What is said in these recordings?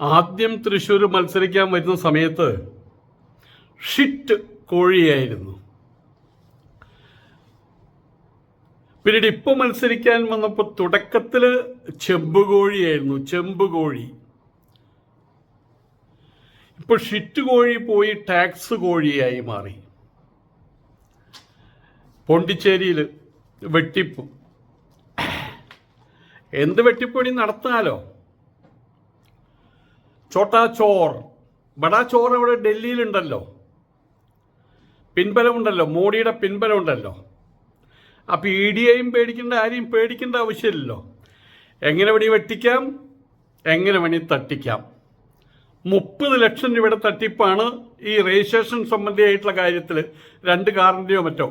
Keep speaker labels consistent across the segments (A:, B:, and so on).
A: ആദ്യം തൃശ്ശൂർ മത്സരിക്കാൻ വരുന്ന സമയത്ത് ഷിറ്റ് കോഴിയായിരുന്നു. പിന്നീട് ഇപ്പോൾ മത്സരിക്കാൻ വന്നപ്പോൾ തുടക്കത്തിൽ ചെമ്പ് കോഴി. ഇപ്പോൾ ഷിറ്റ് കോഴി പോയി ടാക്സ് കോഴിയായി മാറി. പോണ്ടിച്ചേരിയിൽ വെട്ടിപ്പ്. എന്ത് വെട്ടിപ്പണി നടത്താലോ? ചോട്ടാ ചോർ. ബടാ ചോർ അവിടെ ഡൽഹിയിലുണ്ടല്ലോ. പിൻബലമുണ്ടല്ലോ. മോഡിയുടെ പിൻബലമുണ്ടല്ലോ. അപ്പോൾ ഇ ഡി എയും പേടിക്കേണ്ട ആരെയും പേടിക്കേണ്ട ആവശ്യമില്ലല്ലോ. എങ്ങനെ വേണി വെട്ടിക്കാം എങ്ങനെ വേണി തട്ടിക്കാം. മുപ്പത് ലക്ഷം രൂപയുടെ തട്ടിപ്പാണ് ഈ രജിസ്ട്രേഷൻ സംബന്ധിയായിട്ടുള്ള കാര്യത്തിൽ രണ്ട് കാറിന്റെയോ മറ്റോ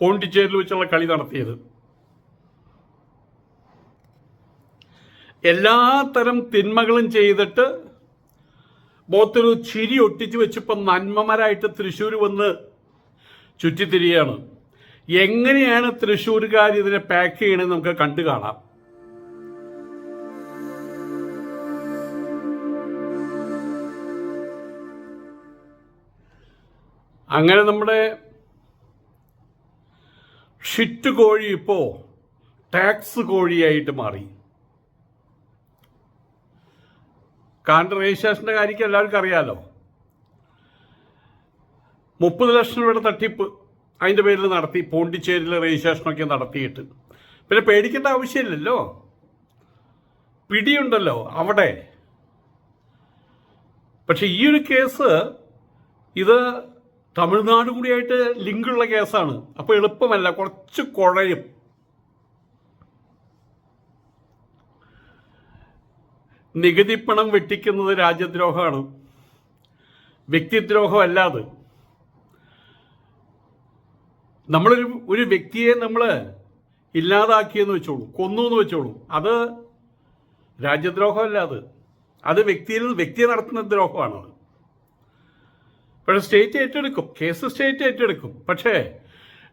A: പോണ്ടിച്ചേരിൽ വെച്ചുള്ള കളി നടത്തിയത്. എല്ലാ തരം തിന്മകളും ചെയ്തിട്ട് മുഖത്തൊരു ചിരി ഒട്ടിച്ചു വെച്ചിപ്പം നന്മമാരായിട്ട് തൃശ്ശൂർ വന്ന് ചുറ്റിത്തിരിയാണ്. എങ്ങനെയാണ് തൃശ്ശൂർകാർ ഇതിനെ പാക്ക് ചെയ്യണമെന്ന് നമുക്ക് കണ്ടു കാണാം. അങ്ങനെ നമ്മുടെ ഷിറ്റ് കോഴി ഇപ്പോൾ ടാക്സ് കോഴിയായിട്ട് മാറി. കാണ്ട് രജിസ്ട്രേഷന്റെ കാര്യം എല്ലാവർക്കും അറിയാലോ. മുപ്പത് ലക്ഷം രൂപയുടെ തട്ടിപ്പ് അതിന്റെ പേരിൽ നടത്തി പോണ്ടിച്ചേരിയിൽ രജിസ്ട്രേഷനൊക്കെ നടത്തിയിട്ട്. പിന്നെ പേടിക്കേണ്ട ആവശ്യമില്ലല്ലോ. പിടിയുണ്ടല്ലോ അവിടെ. പക്ഷെ ഈ ഒരു കേസ് ഇത് തമിഴ്നാട് കൂടിയായിട്ട് ലിങ്കുള്ള കേസാണ്. അപ്പോൾ എളുപ്പമല്ല കുറച്ച് കുഴയും. നികുതി പണം വെട്ടിക്കുന്നത് രാജ്യദ്രോഹമാണ്. വ്യക്തിദ്രോഹമല്ലാതെ. നമ്മളൊരു ഒരു വ്യക്തിയെ നമ്മൾ ഇല്ലാതാക്കിയെന്ന് വെച്ചോളൂ കൊന്നു എന്ന് വെച്ചോളൂ. അത് രാജ്യദ്രോഹമല്ല അത് അത് വ്യക്തിയിൽ വ്യക്തി നടത്തുന്ന ദ്രോഹമാണത് പക്ഷെ സ്റ്റേറ്റ് ഏറ്റെടുക്കും കേസ് സ്റ്റേറ്റ് ഏറ്റെടുക്കും. പക്ഷേ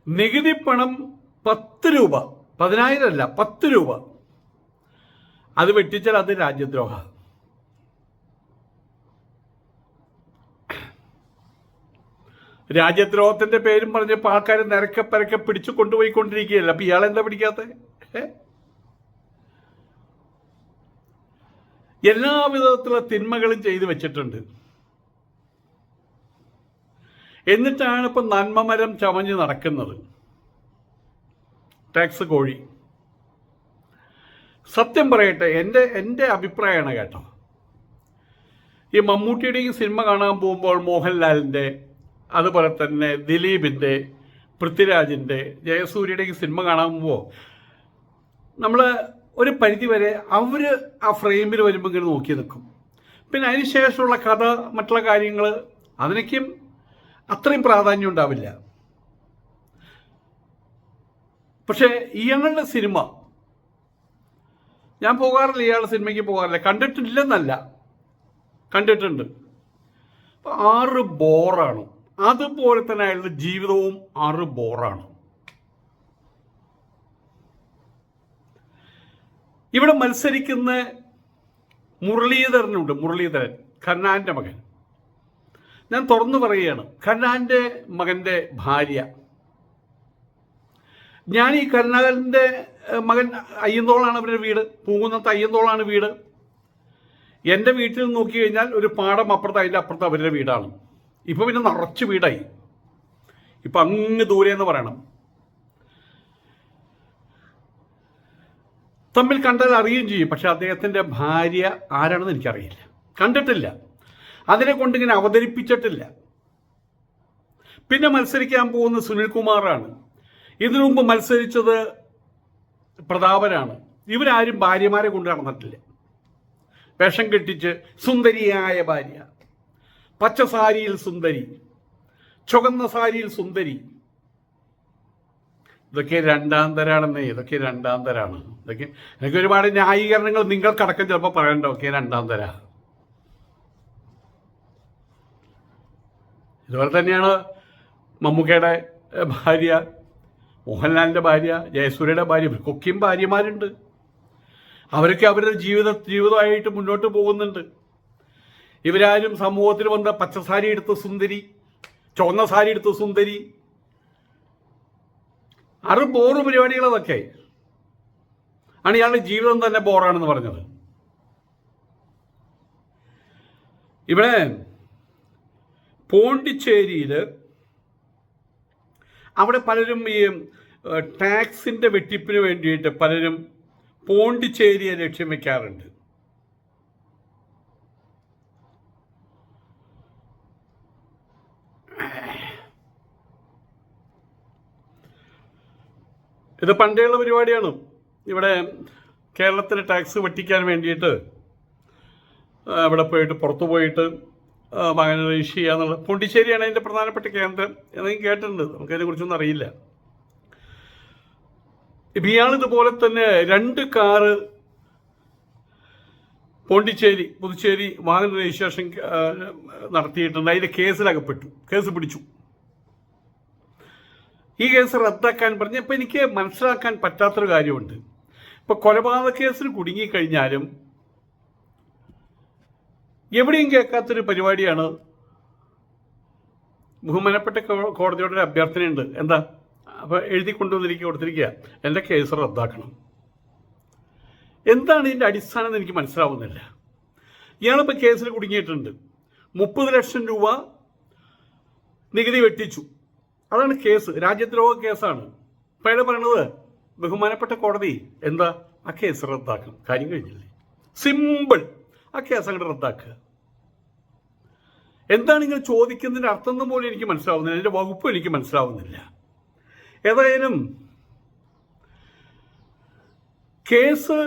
A: നികുതി പണം പത്ത് രൂപ പതിനായിരം അല്ല പത്ത് രൂപ അത് വെട്ടിച്ചാൽ അത് രാജ്യദ്രോഹ. രാജ്യദ്രോഹത്തിന്റെ പേരും പറഞ്ഞപ്പോൾ ആൾക്കാർ നിരക്കെ പരക്കെ പിടിച്ചു കൊണ്ടുപോയിക്കൊണ്ടിരിക്കുകയല്ല? അപ്പൊ ഇയാൾ എന്താ പിടിക്കാത്ത? എല്ലാ വിധത്തിലുള്ള തിന്മകളും ചെയ്തു വെച്ചിട്ടുണ്ട്. എന്നിട്ടാണ് ഇപ്പൊ നന്മമരം ചമഞ്ഞ് നടക്കുന്നത്. ടാക്സ് കോഴി. സത്യം പറയട്ടെ എന്റെ എന്റെ അഭിപ്രായമാണ് കേട്ടോ. ഈ മമ്മൂട്ടിയുടെയും സിനിമ കാണാൻ പോകുമ്പോൾ മോഹൻലാലിന്റെ അതുപോലെ തന്നെ ദിലീപിന്റെ പൃഥ്വിരാജിന്റെ ജയസൂര്യയുടെയും സിനിമ കാണാൻ പോകുമ്പോൾ നമ്മൾ ഒരു പരിധിവരെ അവർ ആ ഫ്രെയിമിൽ വരുമ്പോൾ ഇങ്ങനെ നോക്കി നിൽക്കും. പിന്നെ അതിന് ശേഷമുള്ള കഥ മറ്റുള്ള കാര്യങ്ങൾ അതിനൊക്കെയും അത്രയും പ്രാധാന്യം ഉണ്ടാവില്ല. പക്ഷേ ഇയാളുടെ സിനിമ ഞാൻ പോകാറില്ല ഇയാളുടെ സിനിമയ്ക്ക് പോകാറില്ല. കണ്ടിട്ടില്ലെന്നല്ല. കണ്ടിട്ടുണ്ട്. ആറ് ബോറാണ്. അതുപോലെ തന്നെ അയാളുടെ ജീവിതവും ആറ് ബോറാണ്. ഇവിടെ മത്സരിക്കുന്ന മുരളീധരനുണ്ട് മുരളീധരൻ ഖന്നാന്റെ മകൻ. ഞാൻ തുറന്നു പറയുകയാണ് ഖന്നാന്റെ മകന്റെ ഭാര്യ. ഞാൻ ഈ കരുണാകരന്റെ മകൻ അയ്യന്തോളാണ് അവരുടെ വീട്. പൂങ്കുന്നത്ത് അയ്യന്തോളാണ് വീട്. എന്റെ വീട്ടിൽ നിന്ന് നോക്കി കഴിഞ്ഞാൽ ഒരു പാടം അപ്പുറത്ത് അതിന്റെ അപ്പുറത്ത് അവരുടെ വീടാണ്. ഇപ്പോൾ പിന്നെ നിറച്ച് വീടായി. ഇപ്പം അങ്ങ് ദൂരെ എന്ന് പറയണം. തമ്മിൽ കണ്ടാൽ അറിയുകയും ചെയ്യും. പക്ഷെ അദ്ദേഹത്തിന്റെ ഭാര്യ ആരാണെന്ന് എനിക്കറിയില്ല. കണ്ടിട്ടില്ല. അതിനെ കൊണ്ട് കൊണ്ടിങ്ങനെ അവതരിപ്പിച്ചിട്ടില്ല. പിന്നെ മത്സരിക്കാൻ പോകുന്ന സുനിൽകുമാറാണ്. ഇതിനു മുമ്പ് മത്സരിച്ചത് പ്രതാപനാണ്. ഇവരാരും ഭാര്യമാരെ കൊണ്ട് നടന്നിട്ടില്ല. വേഷം കെട്ടിച്ച് സുന്ദരിയായ ഭാര്യ. പച്ച സാരിയിൽ സുന്ദരി. ചുവന്ന സാരിയിൽ സുന്ദരി. ഇതൊക്കെ രണ്ടാം തരാണെന്നേ ഇതൊക്കെ രണ്ടാം തരാണ് ഇതൊക്കെ എനിക്ക് ഒരുപാട് ന്യായീകരണങ്ങൾ നിങ്ങൾക്കടക്കം ചിലപ്പോൾ പറയണ്ട ഒക്കെ രണ്ടാം തരാ ഇതുപോലെ തന്നെയാണ് മമ്മൂക്കയുടെ ഭാര്യ മോഹൻലാലിന്റെ ഭാര്യ ജയസൂര്യയുടെ ഭാര്യ ഇവർക്കൊക്കെയും ഭാര്യമാരുണ്ട്. അവരൊക്കെ അവരുടെ ജീവിത ജീവിതമായിട്ട് മുന്നോട്ട് പോകുന്നുണ്ട്. ഇവരാരും സമൂഹത്തിൽ വന്ന പച്ചസാരി എടുത്ത് സുന്ദരി ചുവന്ന സാരി എടുത്ത് സുന്ദരി അറു ബോറ് പരിപാടികൾ അതൊക്കെ ആണ് ഇയാളുടെ ജീവിതം തന്നെ ബോറാണെന്ന് പറഞ്ഞത്. ഇവിടെ പോണ്ടിച്ചേരിയിൽ അവിടെ പലരും ഈ ടാക്സിന്റെ വെട്ടിപ്പിന് വേണ്ടിയിട്ട് പലരും പോണ്ടിച്ചേരിയെ ലക്ഷ്യം വയ്ക്കാറുണ്ട് ഇത് പണ്ടേയുള്ള പരിപാടിയാണ്. ഇവിടെ കേരളത്തിലെ ടാക്സ് വെട്ടിക്കാൻ വേണ്ടിയിട്ട് അവിടെ പോയിട്ട് പുറത്തു പോയിട്ട് വാഹനം രജിസ്റ്റർ ചെയ്യുക എന്നുള്ളത് പോണ്ടിച്ചേരിയാണ് അതിന്റെ പ്രധാനപ്പെട്ട കേന്ദ്രം എന്നെങ്കിലും കേട്ടിട്ടുണ്ട്. നമുക്കതിനെക്കുറിച്ചൊന്നും അറിയില്ല. ഇപ്പം ഇയാൾ ഇതുപോലെ തന്നെ രണ്ട് കാറ് പോണ്ടിച്ചേരി പുതുച്ചേരി വാഹന രജിസ്ട്രേഷൻ നടത്തിയിട്ടുണ്ട്. അതിന്റെ കേസിലകപ്പെട്ടു. കേസ് പിടിച്ചു. ഈ കേസ് റദ്ദാക്കാൻ പറഞ്ഞ ഇപ്പം എനിക്ക് മനസ്സിലാക്കാൻ പറ്റാത്തൊരു കാര്യമുണ്ട്. ഇപ്പം കൊലപാതക കേസിൽ കുടുങ്ങിക്കഴിഞ്ഞാലും എവിടെയും കേൾക്കാത്തൊരു പരിപാടിയാണ്. ബഹുമാനപ്പെട്ട കോടതിയുടെ ഒരു അഭ്യർത്ഥനയുണ്ട്. എന്താ? അപ്പോൾ എഴുതി കൊണ്ടുവന്നിരിക്കുക കൊടുത്തിരിക്കുക. എന്റെ കേസ് റദ്ദാക്കണം. എന്താണ് ഇതിന്റെ അടിസ്ഥാനം എന്ന് എനിക്ക് മനസ്സിലാവുന്നില്ല. ഇയാളിപ്പോൾ കേസിൽ കുടുങ്ങിയിട്ടുണ്ട്. മുപ്പത് ലക്ഷം രൂപ നികുതി വെട്ടിച്ചു. അതാണ് കേസ്. രാജ്യദ്രോഹ കേസാണ്. ഇപ്പം അയാൾ പറയണത് ബഹുമാനപ്പെട്ട കോടതി എന്താ? ആ കേസ് റദ്ദാക്കണം. കാര്യം കഴിഞ്ഞില്ലേ? സിമ്പിൾ. ആ കേസ് അങ്ങോട്ട് റദ്ദാക്കുക. എന്താണ് നിങ്ങൾ ചോദിക്കുന്നതിന്റെ അർത്ഥം പോലും എനിക്ക് മനസ്സിലാവുന്നില്ല. എന്റെ വകുപ്പ് എനിക്ക് മനസ്സിലാവുന്നില്ല. ഏതായാലും കേസ്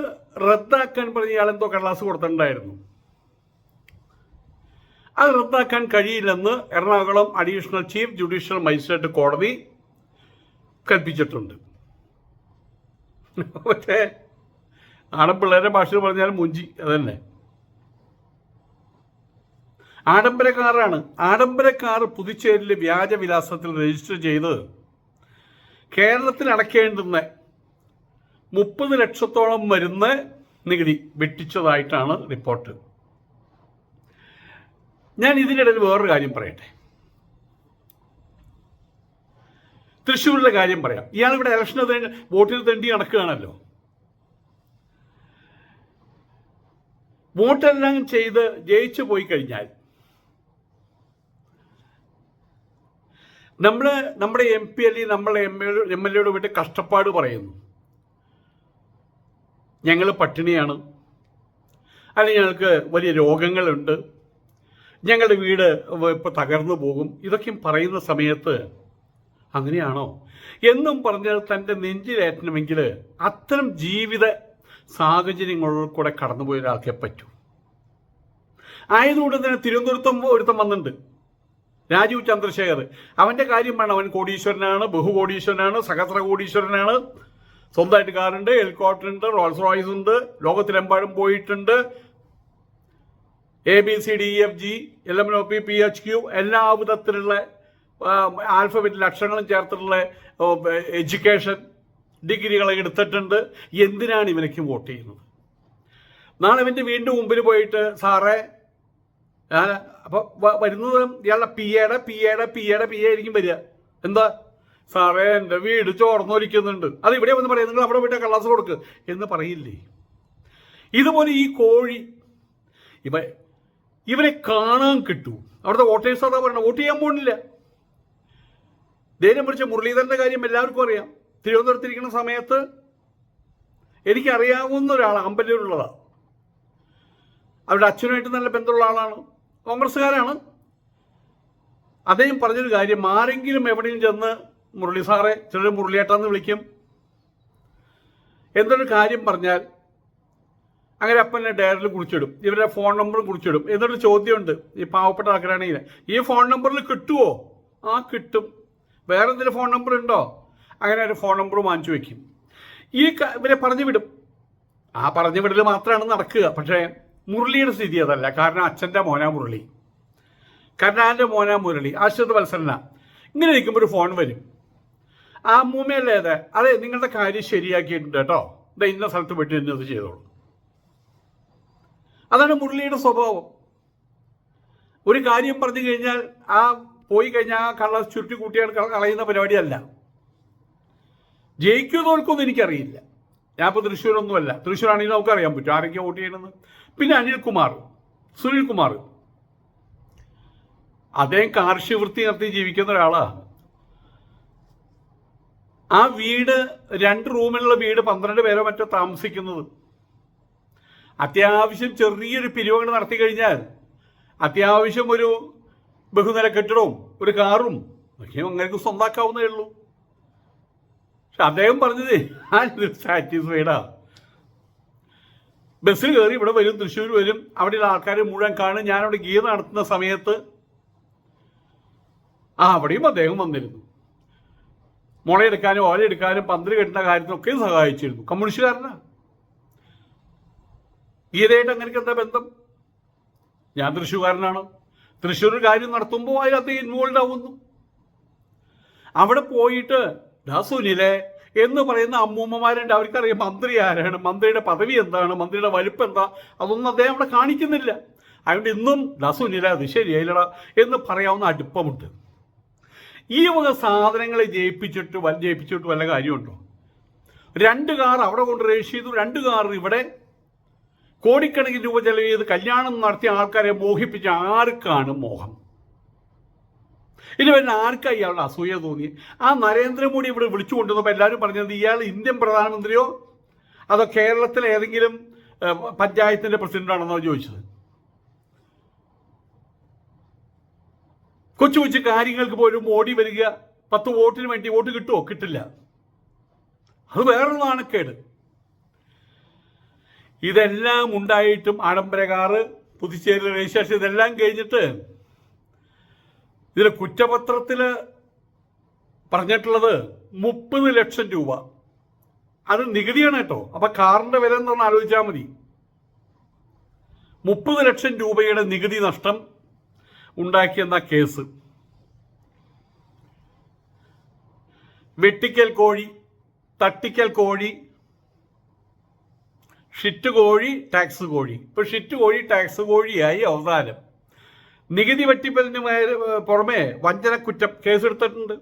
A: റദ്ദാക്കാൻ പറഞ്ഞ ഇയാൾ എന്തോ കടലാസ് കൊടുത്തിട്ടുണ്ടായിരുന്നു. അത് റദ്ദാക്കാൻ കഴിയില്ലെന്ന് Ernakulam additional chief judicial magistrate കോടതി കൽപ്പിച്ചിട്ടുണ്ട്. പക്ഷേ പിള്ളേരെ ഭാഷയിൽ പറഞ്ഞാൽ മുഞ്ചി. അതന്നെ. ആഡംബര കാറാണ്. ആഡംബര കാർ പുതുച്ചേരിയിലെ വ്യാജവിലാസത്തിൽ രജിസ്റ്റർ ചെയ്ത് കേരളത്തിൽ അടയ്ക്കേണ്ടുന്ന മുപ്പത് ലക്ഷത്തോളം വരുന്ന നികുതി വെട്ടിച്ചതായിട്ടാണ് റിപ്പോർട്ട്. ഞാൻ ഇതിനിടയിൽ വേറൊരു കാര്യം പറയട്ടെ. തൃശ്ശൂരിലെ കാര്യം പറയാം. ഇയാൾ ഇവിടെ ഇലക്ഷന് വോട്ടിന് തെണ്ടി നടക്കുകയാണല്ലോ. വോട്ടെല്ലാം ചെയ്ത് ജയിച്ചു പോയി കഴിഞ്ഞാൽ നമ്മൾ നമ്മുടെ എം പി അല്ലെങ്കിൽ നമ്മളെ എം എ എം എൽ എയുടെ വീട്ടിൽ കഷ്ടപ്പാട് പറയുന്നു. ഞങ്ങൾ പട്ടിണിയാണ്. അല്ലെങ്കിൽ ഞങ്ങൾക്ക് വലിയ രോഗങ്ങളുണ്ട്. ഞങ്ങളുടെ വീട് ഇപ്പോൾ തകർന്നു പോകും. ഇതൊക്കെയും പറയുന്ന സമയത്ത് അങ്ങനെയാണോ? എന്നും പറഞ്ഞാൽ തന്റെ നെഞ്ചിലേറ്റണമെങ്കിൽ അത്തരം ജീവിത സാഹചര്യങ്ങളിൽ കൂടെ കടന്നുപോയ ഒരാൾക്കേ പറ്റൂ. ആയതുകൊണ്ട് തന്നെ തിരുവനന്തപുരത്തും ഒരുത്തം വന്നിട്ടുണ്ട്. രാജീവ് ചന്ദ്രശേഖർ. അവന്റെ കാര്യം വേണം. അവൻ കോടീശ്വരനാണ് ബഹുകോടീശ്വരനാണ് സഹസ്ര കോടീശ്വരനാണ് സ്വന്തമായിട്ട് കാറുണ്ട് ഹെലികോപ്റ്റർ ഉണ്ട് റോൾസ് റോയ്സ് ഉണ്ട് ലോകത്തിലെമ്പാടും പോയിട്ടുണ്ട്. A B C D F G L M O P P H Q എല്ലാ വിധത്തിലുള്ള ആൽഫബറ്റിൽ അക്ഷരങ്ങളും ചേർത്തിട്ടുള്ള എഡ്യൂക്കേഷൻ ഡിഗ്രികളെ എടുത്തിട്ടുണ്ട്. എന്തിനാണ് ഇവനക്ക് വോട്ട് ചെയ്യുന്നത്? നാളെ ഇവന്റെ വീണ്ടും മുമ്പിൽ പോയിട്ട് സാറേ അപ്പോൾ വരുന്നത് ഇയാളുടെ പി എയുടെ പി എയുടെ പി എയുടെ പി എ ആയിരിക്കും വരിക. എന്താ? സാറേ എന്റെ വീട് ചോർന്നൊലിക്കുന്നുണ്ട്. അത് ഇവിടെ വന്ന് പറയാം. നിങ്ങൾ അവിടെ പോയിട്ട് കള്ളാസ് കൊടുക്ക്. എന്ന് പറയില്ലേ? ഇതുപോലെ ഈ കോഴി ഇവ ഇവരെ കാണാൻ കിട്ടൂ. അവിടുത്തെ വോട്ടേഴ്സ് അതാ പറയണം വോട്ട് ചെയ്യാൻ പോകുന്നില്ല ധൈര്യം പിടിച്ച മുരളീധരന്റെ കാര്യം എല്ലാവർക്കും അറിയാം. തിരുവനന്തപുരത്തിരിക്കുന്ന സമയത്ത് എനിക്കറിയാവുന്ന ഒരാൾ അമ്പലൂരുള്ളതാണ് അവരുടെ അച്ഛനുമായിട്ട് നല്ല ബന്ധമുള്ള ആളാണ്. കോൺഗ്രസ്സുകാരാണ്. അദ്ദേഹം പറഞ്ഞൊരു കാര്യം ആരെങ്കിലും എവിടെയും ചെന്ന് മുരളി സാറെ ചിലർ മുരളിയേട്ടാന്ന് വിളിക്കും. എന്തൊരു കാര്യം പറഞ്ഞാൽ അങ്ങനെ അപ്പനെ ഡയറിൽ കുറിച്ചിടും ഇവരുടെ ഫോൺ നമ്പറും കുറിച്ചിടും. എന്നൊരു ചോദ്യമുണ്ട് ഈ പാവപ്പെട്ട ആൾക്കാരാണെങ്കിൽ. ഈ ഫോൺ നമ്പറിൽ കിട്ടുമോ ആ കിട്ടും. വേറെ എന്തെങ്കിലും ഫോൺ നമ്പർ ഉണ്ടോ? അങ്ങനെ ഒരു ഫോൺ നമ്പർ വാങ്ങിച്ചു വെക്കും. ഈ ഇവരെ പറഞ്ഞു വിടും ആ പറഞ്ഞു വിടൽ മാത്രമാണ് നടക്കുക. പക്ഷേ മുരളിയുടെ സ്ഥിതി അതല്ല. കാരണം അച്ഛന്റെ മോനാ മുരളി. കരുണാന്റെ മോനാ മുരളി? ആശ്രിത വത്സരന ഇങ്ങനെ ഇരിക്കുമ്പോൾ ഒരു ഫോൺ വരും. ആ മൂമ്മയല്ലേ അതെ അതെ നിങ്ങളുടെ കാര്യം ശരിയാക്കിയിട്ടുണ്ട് കേട്ടോ. ഇതാ ഇന്ന സ്ഥലത്ത് പെട്ടി ഇന്നത് ചെയ്തോളൂ. അതാണ് മുരളിയുടെ സ്വഭാവം. ഒരു കാര്യം പറഞ്ഞു കഴിഞ്ഞാൽ ആ പോയി കഴിഞ്ഞാൽ ആ കള്ള ചുരുട്ടി കൂട്ടിയാൽ കളയുന്ന പരിപാടിയല്ല. ജയിക്കുമോ തോൽക്കുമെന്ന് എനിക്കറിയില്ല. ഞാൻ ഇപ്പോൾ തൃശ്ശൂരൊന്നുമല്ല. തൃശ്ശൂരാണെങ്കിൽ നമുക്ക് അറിയാൻ പറ്റും. ആരൊക്കെ വോട്ട് ചെയ്യണമെന്ന് പിന്നെ അനിൽകുമാർ സുനിൽ കുമാർ അദ്ദേഹം കാർഷിക വൃത്തി നടത്തി ജീവിക്കുന്ന ഒരാളാണ് ആ വീട് രണ്ട് റൂമിലുള്ള വീട് പന്ത്രണ്ട് പേരോ മറ്റോ താമസിക്കുന്നത്. അത്യാവശ്യം ചെറിയൊരു പിരിവങ്ങൾ നടത്തി കഴിഞ്ഞാൽ അത്യാവശ്യം ഒരു ബഹുനില കെട്ടിടവും ഒരു കാറും ഒക്കെ അങ്ങനെ സ്വന്താക്കാവുന്നേ ഉള്ളൂ. പക്ഷെ അദ്ദേഹം പറഞ്ഞത് ഞാൻ സാറ്റിസ്ഫൈഡാ. ബസ്സിൽ കയറി ഇവിടെ വരും തൃശ്ശൂർ വരും അവിടെയുള്ള ആൾക്കാരെ മുഴുവൻ കാണും. ഞാനവിടെ ഗീത നടത്തുന്ന സമയത്ത് ആ അവിടെയും അദ്ദേഹം വന്നിരുന്നു. മുളയെടുക്കാനും ഓലയെടുക്കാനും പന്തൽ കെട്ടുന്ന കാര്യത്തിനൊക്കെ സഹായിച്ചിരുന്നു. കമ്മ്യൂണിസ്റ്റുകാരനാ. ഗീതയായിട്ട് അങ്ങനെയൊക്കെ എന്താ ബന്ധം? ഞാൻ തൃശ്ശൂർകാരനാണ്. തൃശ്ശൂർ കാര്യം നടത്തുമ്പോൾ അതിനകത്ത് ഇൻവോൾവ് ആവുന്നു. അവിടെ പോയിട്ട് ദാ സുനിലെ എന്ന് പറയുന്ന അമ്മൂമ്മമാരുണ്ട്. അവർക്കറിയാം മന്ത്രി ആരാണ് മന്ത്രിയുടെ പദവി എന്താണ് മന്ത്രിയുടെ വലുപ്പം എന്താ അതൊന്നും അദ്ദേഹം അവിടെ കാണിക്കുന്നില്ല. അതുകൊണ്ട് ഇന്നും ദസുനില സുനില അത് ശരിയായില്ലടാ എന്ന് പറയാവുന്ന അടുപ്പമുണ്ട്. ഈ വക സാധനങ്ങളെ ജയിപ്പിച്ചിട്ട് വല്ല ജയിപ്പിച്ചിട്ട് വല്ല കാര്യമുണ്ടോ? രണ്ട് കാർ അവിടെ കൊണ്ട് രജിസ്റ്റർ ചെയ്തു രണ്ട് കാർ ഇവിടെ. കോടിക്കണക്കിന് രൂപ ചെലവ് ചെയ്ത് കല്യാണം നടത്തിയ ആൾക്കാരെ മോഹിപ്പിച്ച ആർക്കാണ് മോഹം? ഇനി വരുന്ന ആർക്കാ ഇയാളുടെ അസൂയ തോന്നി? ആ നരേന്ദ്രമോദി ഇവിടെ വിളിച്ചു കൊണ്ടുവന്നപ്പോൾ എല്ലാവരും പറഞ്ഞത് ഇയാൾ ഇന്ത്യൻ പ്രധാനമന്ത്രിയോ? അതോ കേരളത്തിലെ ഏതെങ്കിലും പഞ്ചായത്തിന്റെ പ്രസിഡന്റാണെന്നോ ചോദിച്ചത്? കൊച്ചു കൊച്ചു കാര്യങ്ങൾക്ക് പോലും മോഡി വരിക പത്ത് വോട്ടിന് വേണ്ടി വോട്ട് കിട്ടുമോ കിട്ടില്ല. അത് വേറൊരു നാണക്കേട്. ഇതെല്ലാം ഉണ്ടായിട്ടും ആഡംബരകാറ് പുതുച്ചേരി രജിസ്ട്രേഷൻ ഇതെല്ലാം കഴിഞ്ഞിട്ട് ഇതിൽ കുറ്റപത്രത്തിൽ പറഞ്ഞിട്ടുള്ളത് മുപ്പത് ലക്ഷം രൂപ. അത് നികുതിയാണ് കേട്ടോ. അപ്പൊ കാറിന്റെ വില എന്താണെന്ന് ആലോചിച്ചാൽ മതി. മുപ്പത് ലക്ഷം രൂപയുടെ നികുതി നഷ്ടം ഉണ്ടാക്കിയെന്ന കേസ്. വെട്ടിക്കൽ കോഴി തട്ടിക്കൽ കോഴി ഷിറ്റ് കോഴി ടാക്സ് കോഴി. ഇപ്പൊ ഷിറ്റ് കോഴി ടാക്സ് കോഴിയായി അവസാനം. നികുതി വെട്ടിപ്പലിന് പുറമെ വഞ്ചന കുറ്റം കേസെടുത്തിട്ടുണ്ട്.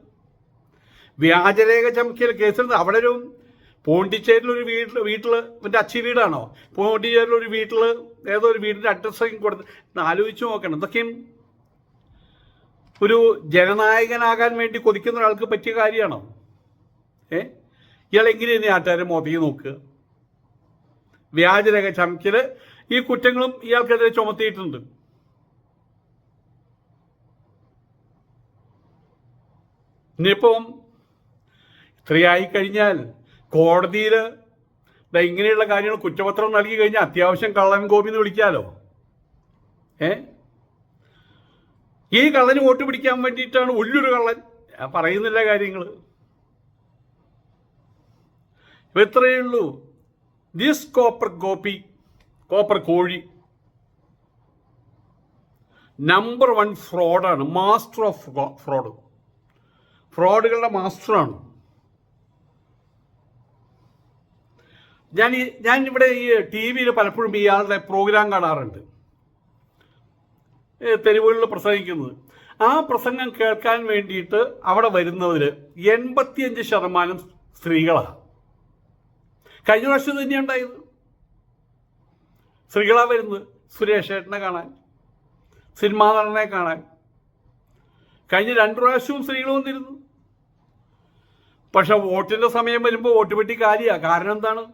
A: വ്യാജരേഖ ചമക്കിയൽ കേസെടുത്ത് അവിടെ ഒരു പോണ്ടിച്ചേരിൽ ഒരു വീട്ടിൽ വീട്ടിൽ എന്റെ അച്ചി വീടാണോ? പോണ്ടിച്ചേരിൽ ഒരു വീട്ടിൽ ഏതോ ഒരു വീടിന്റെ അഡ്രസ്സൊക്കെ കൊടുത്ത് ആലോചിച്ച് നോക്കണം. ഇതൊക്കെയും ഒരു ജനനായകനാകാൻ വേണ്ടി കൊതിക്കുന്ന ഒരാൾക്ക് പറ്റിയ കാര്യമാണോ? ഏ? ഇയാൾ എങ്ങനെയാണ് നാട്ടുകാരെ മോതിക്ക് നോക്കുക വ്യാജരേഖ ചമക്കൽ ഈ കുറ്റങ്ങളും ഇയാൾക്കെതിരെ ചുമത്തിയിട്ടുണ്ട്. ഇനിയിപ്പം ഇത്രയായി കഴിഞ്ഞാൽ കോടതിയിൽ ഇങ്ങനെയുള്ള കാര്യങ്ങൾ കുറ്റപത്രം നൽകി കഴിഞ്ഞാൽ അത്യാവശ്യം കള്ളൻ ഗോപി എന്ന് വിളിക്കാലോ? ഏ? ഈ കള്ളന് വോട്ട് പിടിക്കാൻ വേണ്ടിയിട്ടാണ് വലിയൊരു കള്ളൻ. പറയുന്നില്ല കാര്യങ്ങൾ ഇത്രയേ ഉള്ളൂ. ദിസ് കോപ്പർ ഗോപി കോപ്പർ കോഴി. നമ്പർ വൺ ഫ്രോഡാണ് മാസ്റ്റർ ഓഫ് ഫ്രോഡ് ഫ്രോഡുകളുടെ മാസ്റ്ററാണ്. ഞാൻ ഞാൻ ഇവിടെ ഈ ടി വിയിൽ പലപ്പോഴും ഇയാളുടെ പ്രോഗ്രാം കാണാറുണ്ട്. തെരുവുകളിൽ പ്രസംഗിക്കുന്നത്. ആ പ്രസംഗം കേൾക്കാൻ വേണ്ടിയിട്ട് അവിടെ വരുന്നവർ എൺപത്തിയഞ്ച് ശതമാനം സ്ത്രീകളാണ്. കഴിഞ്ഞ പ്രാവശ്യം തന്നെ ഉണ്ടായത്. സ്ത്രീകളാണ് വരുന്നത്. സുരേഷ് ഏട്ടനെ കാണാൻ സിനിമാ നടനെ കാണാൻ. കഴിഞ്ഞ രണ്ടു പ്രാവശ്യവും സ്ത്രീകൾ വന്നിരുന്നു. പക്ഷെ വോട്ടിന്റെ സമയം വരുമ്പോൾ വോട്ട് പെട്ടി കാര്യമാണ് കാരണം എന്താണ്?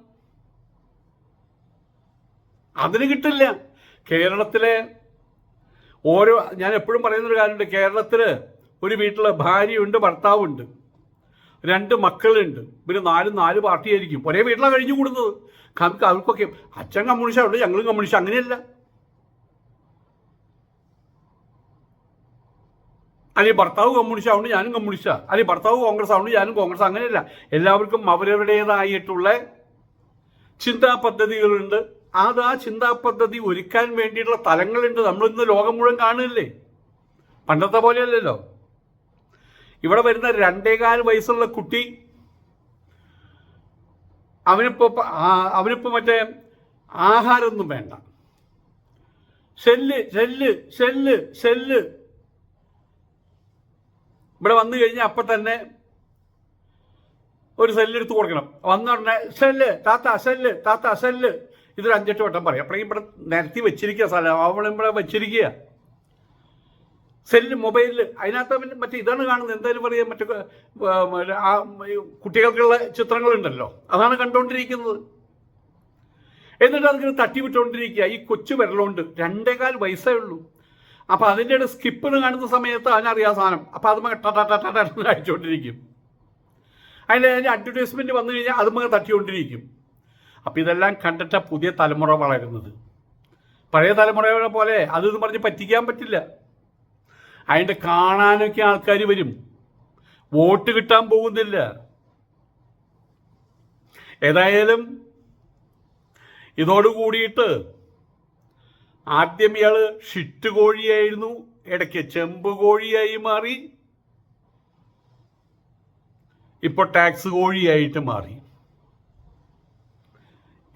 A: അതിന് കിട്ടില്ല. കേരളത്തിലെ ഓരോ ഞാൻ എപ്പോഴും പറയുന്നൊരു കാര്യമുണ്ട്. കേരളത്തിൽ ഒരു വീട്ടിൽ ഭാര്യയുണ്ട് ഭർത്താവുണ്ട്. രണ്ട് മക്കളുണ്ട്. ഇവർ നാലും നാല് പാർട്ടിയായിരിക്കും. ഒരേ വീട്ടിലാണ് കഴിഞ്ഞു കൂടുന്നത് അവർക്കൊക്കെ അച്ഛൻ കമ്മ്യൂണിസ്റ്റ് അവിടെ ഞങ്ങളും കമ്മ്യൂണിസ്റ്റ്. അങ്ങനെയല്ല. അല്ലെങ്കിൽ ഭർത്താവ് കമ്മ്യൂണിസ്റ്റ് ആവുകൊണ്ട് ഞാനും കമ്മ്യൂണിസ്റ്റാ അല്ലെങ്കിൽ ഭർത്താവ് കോൺഗ്രസ് ആവുന്നുണ്ട് ഞാനും കോൺഗ്രസ് അങ്ങനെയല്ല. എല്ലാവർക്കും അവരവരുടേതായിട്ടുള്ള ചിന്താ പദ്ധതികളുണ്ട്. അത് ആ ചിന്താ പദ്ധതി ഒരുക്കാൻ വേണ്ടിയിട്ടുള്ള തലങ്ങളുണ്ട്. നമ്മൾ ഇന്ന് ലോകം മുഴുവൻ കാണുന്നില്ലേ പണ്ടത്തെ പോലെയല്ലല്ലോ. ഇവിടെ വരുന്ന രണ്ടേകാൽ വയസ്സുള്ള കുട്ടി അവനിപ്പോ അവനിപ്പോ മറ്റേ ആഹാരമൊന്നും വേണ്ട. Shell shell shell shell. ഇവിടെ വന്നു കഴിഞ്ഞാൽ അപ്പം തന്നെ ഒരു സെല്ലെടുത്ത് കൊടുക്കണം. വന്ന ഉടനെ സെല്ല് താത്ത സെല്ല് താത്ത സെല്ല് ഇതൊരു അഞ്ചെട്ട് വട്ടം പറയും. അപ്പോഴേക്കും ഇവിടെ നിരത്തി വെച്ചിരിക്കുക സ്ഥലം. അവളിവിടെ വെച്ചിരിക്കുക സെല്ല് മൊബൈലിൽ അതിനകത്ത് പിന്നെ മറ്റേ ഇതാണ് കാണുന്നത്. എന്തായാലും പറയുക മറ്റേ ആ, കുട്ടികൾക്കുള്ള ചിത്രങ്ങളുണ്ടല്ലോ. അതാണ് കണ്ടുകൊണ്ടിരിക്കുന്നത് എന്നിട്ട് അതിങ്ങനെ തട്ടി വിട്ടുകൊണ്ടിരിക്കുക ഈ കൊച്ചു വിരലുണ്ട് രണ്ടേകാൽ വയസ്സേ ഉള്ളൂ. അപ്പോൾ അതിന്റെ ഇടയിൽ സ്കിപ്പ് കാണുന്ന സമയത്ത് അതിനറിയാം സാധനം. അപ്പോൾ അത് ടട്ടാ അടിച്ചുകൊണ്ടിരിക്കും അതിന്റെ അതിന്റെ അഡ്വർടൈസ്മെന്റ് വന്നു കഴിഞ്ഞാൽ അത് മകൾ തട്ടിക്കൊണ്ടിരിക്കും. അപ്പോൾ ഇതെല്ലാം കണ്ടിട്ട പുതിയ തലമുറ വളരുന്നത്. പഴയ തലമുറയുടെ പോലെ അതെന്ന് പറഞ്ഞ് പറ്റിക്കാൻ പറ്റില്ല. അതിന്റെ കാണാനൊക്കെ ആൾക്കാർ വരും. വോട്ട് കിട്ടാൻ പോകുന്നില്ല. ഏതായാലും ഇതോട് കൂടിയിട്ട് ആദ്യം ഇയാൾ ഷിറ്റ് കോഴിയായിരുന്നു ഇടയ്ക്ക് ചെമ്പ് കോഴിയായി മാറി. ഇപ്പോൾ ടാക്സ് കോഴിയായിട്ട് മാറി.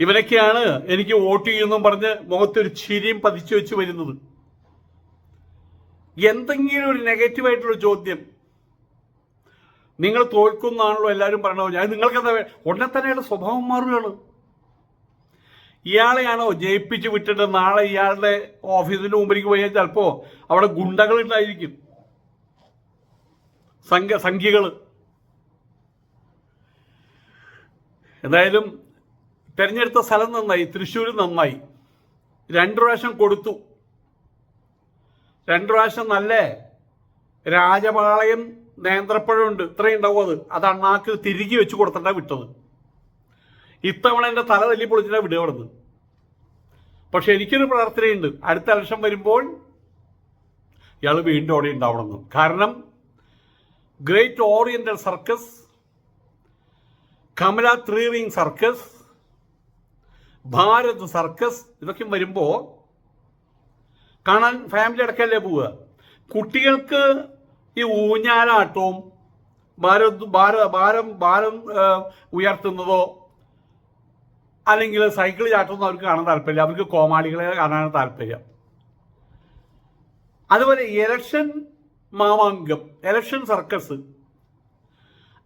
A: ഇവനൊക്കെയാണ് എനിക്ക് വോട്ട് ചെയ്യുമെന്നും പറഞ്ഞ് മുഖത്തൊരു ചിരിയും പതിച്ചു വെച്ച് വരുന്നത്. എന്തെങ്കിലും ഒരു നെഗറ്റീവായിട്ടുള്ള ചോദ്യം. നിങ്ങൾ തോൽക്കുന്നാണല്ലോ എല്ലാവരും പറയണത് ഞാൻ നിങ്ങൾക്ക് എന്താ ഉടനെ തന്നെ സ്വഭാവം മാറുകയാണ്. ഇയാളെയാണോ ജയിപ്പിച്ച് വിട്ടിട്ട് നാളെ ഇയാളുടെ ഓഫീസിന്റെ മുമ്പിലേക്ക് പോയാൽ ചിലപ്പോ അവിടെ ഗുണ്ടകൾ ഉണ്ടായിരിക്കും. സംഘ സംഖ്യകൾ എന്തായാലും തെരഞ്ഞെടുത്ത സ്ഥലം നന്നായി തൃശ്ശൂർ നന്നായി. രണ്ടു പ്രാവശ്യം കൊടുത്തു. രണ്ടു പ്രാവശ്യം നല്ല രാജപാളയം നേന്ത്രപ്പഴമുണ്ട് ഇത്രയും ഉണ്ടാവും അത്. അത് അണ്ണാക്ക് തിരികെ വെച്ച് കൊടുത്തിട്ടാണ് വിട്ടത്. ഇത്തവണ എന്റെ തല തല്ലി പൊളിച്ചിട്ട് വിടുക പക്ഷെ എനിക്കൊരു പ്രാർത്ഥനയുണ്ട്. അടുത്ത ഇലക്ഷൻ വരുമ്പോൾ ഇയാൾ വീണ്ടും അവിടെ ഉണ്ടാവണമെന്ന് കാരണം great oriental circus Kamala three ring circus Bharat circus ഇതൊക്കെ വരുമ്പോൾ കാണാൻ ഫാമിലി അടക്കമല്ലേ പോവുക? കുട്ടികൾക്ക് ഈ ഊഞ്ഞാലാട്ടവും ഭാരത് ഭാര ഭാരം ഭാരം ഉയർത്തുന്നതോ അല്ലെങ്കിൽ സൈക്കിൾ ചാട്ടമൊന്നും അവർക്ക് കാണാൻ താല്പര്യമില്ല. അവർക്ക് കോമാളികളെ കാണാനാണ് താല്പര്യം. അതുപോലെ ഇലക്ഷൻ മാമാങ്കം ഇലക്ഷൻ സർക്കസ്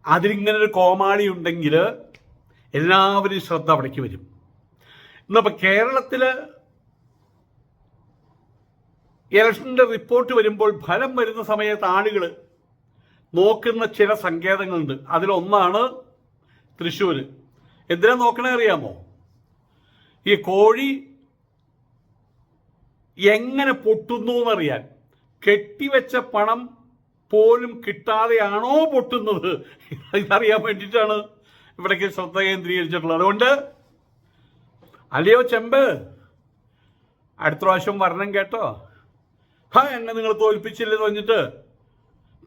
A: അതിലിങ്ങനെ ഒരു കോമാളി ഉണ്ടെങ്കിൽ എല്ലാവരും ശ്രദ്ധ അവിടേക്ക് വരും. ഇന്നിപ്പോൾ കേരളത്തിൽ ഇലക്ഷന്റെ റിപ്പോർട്ട് വരുമ്പോൾ ഫലം വരുന്ന സമയത്ത് ആളുകൾ നോക്കുന്ന ചില സങ്കേതങ്ങളുണ്ട്. അതിലൊന്നാണ് തൃശ്ശൂർ എന്തിനാ നോക്കണേ അറിയാമോ? ഈ കോഴി എങ്ങനെ പൊട്ടുന്നു എന്നറിയാൻ കെട്ടിവെച്ച പണം പോലും കിട്ടാതെയാണോ പൊട്ടുന്നത്? ഇതറിയാൻ വേണ്ടിയിട്ടാണ് ഇവിടേക്ക് ശ്രദ്ധ കേന്ദ്രീകരിച്ചിട്ടുള്ളത്. അതുകൊണ്ട് അല്ലയോ ചെമ്പ്? അടുത്ത പ്രാവശ്യം വരണം കേട്ടോ. ഹാ എന്നെ നിങ്ങൾ തോൽപ്പിച്ചില്ല തോന്നിട്ട്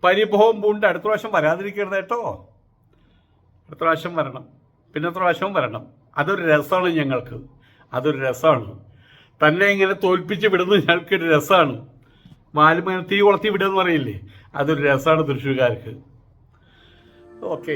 A: പരിഭവം പൂണ്ട് അടുത്ത പ്രാവശ്യം വരാതിരിക്കരുത് കേട്ടോ. അടുത്ത പ്രാവശ്യം വരണം. പിന്നെ അടുത്ത പ്രാവശ്യവും വരണം. അതൊരു രസമാണ് ഞങ്ങൾക്ക്. അതൊരു രസമാണ് തന്നെ ഇങ്ങനെ തോൽപ്പിച്ച് വിടുന്നത് ഞങ്ങൾക്കൊരു രസമാണ് വാലുമേൽ തീ കൊളത്തി വിടുക എന്ന് പറയില്ലേ? അതൊരു രസമാണ് തൃശ്ശൂർക്കാർക്ക്. ഓക്കെ